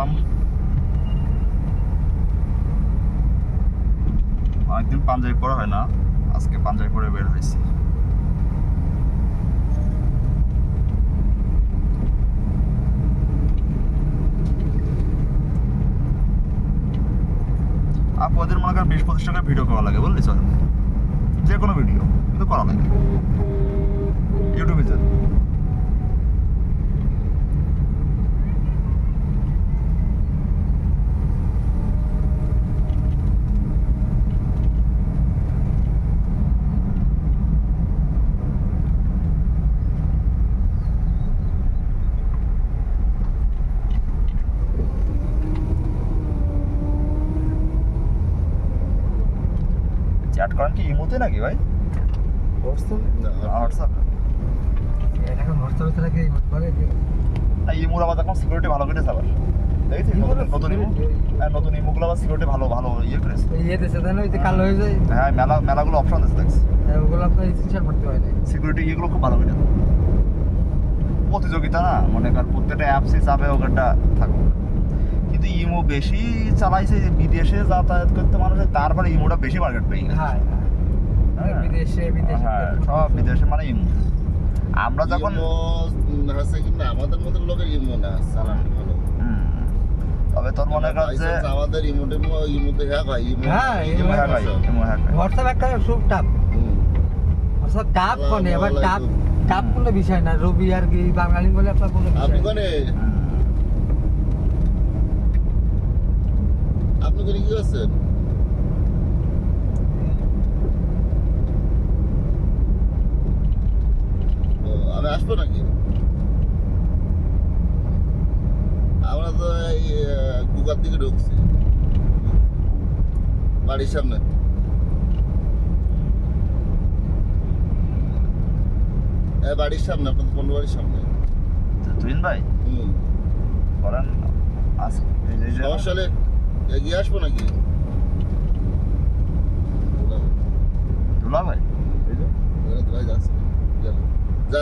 Wam. অনেকদিন পাঞ্জাবি পরা হয় না আজকে পাঞ্জাবি পরে বের হয়েছি আপনাদের মনে করেন বিশ পঁচিশ টাকার ভিডিও করা লাগে বুঝলি স্যার যে কোনো ভিডিও কিন্তু করা লাগে ইউটিউবে যান চ্যাট করেন কি? ইমোতে নাকি ভাই? হোয়াটসঅ্যাপ? এখন হোয়াটসঅ্যাপে। ছাড়া কি করে না ইমোর আবার এখন সিকিউরিটি ভালো নতুন নতুন ইমো? হ্যাঁ নতুন ইমোগুলো আবার সিকিউরিটি ভালো ভালো ইয়ে করেছে। ইয়ে দেশে দেন ওই যে কালো হয়ে যায়। হ্যাঁ মেলা মেলাগুলো অপশন দিচ্ছে দেখছি হ্যাঁ, ওগুলো আপনার স্ক্রিনশট করতে হয় না সিকিউরিটি ইয়েগুলো খুব ভালো করে প্রতিযোগিতা না মনে কর প্রত্যেকটা অ্যাপসই চাপে ওখানটা থাকবে বেশি চালাইছে যে বিদেশে যাতায়াত করতে মানুষের তারপরে ইমোটা বেশি মার্কেট পেয়ে গেছে। হ্যাঁ হ্যাঁ। বিদেশে বিদেশে হ্যাঁ সব বিদেশে মানে ইমো। আমরা যখন আছে কিন্তু আমাদের মতো লোকের ইমো না চালান তবে তোর মনে কর যে আমাদের ইমোটে ইমোতে হ্যাক হয় ইমো হ্যাঁ, ইমো ইমো হ্যাঁ। ইমো হ্যাঁ। ভাই। হোয়াটসঅ্যাপ একটা খুব টাপ। হোয়াটসঅ্যাপ টাপ কোনে? এবার টাপ টাপ কোনো বিষয় না। রবি আর কি বাঙালি বলে আপনার কোনো বিষয় আপনি কোনে? হুম। কি ও, আমি আসব নাকি? আমরা তো এই গুগার দিকে ঢুকছি। বাড়ির সামনে। এই বাড়ির সামনে আপনাদের পনেরো বাড়ির সামনে। তুহিন ভাই? হুম। করেন যে- সমস্যা এগিয়ে আসব নাকি? দুলাভাই। দুলাভাই? যাচ্ছে। গেল। যা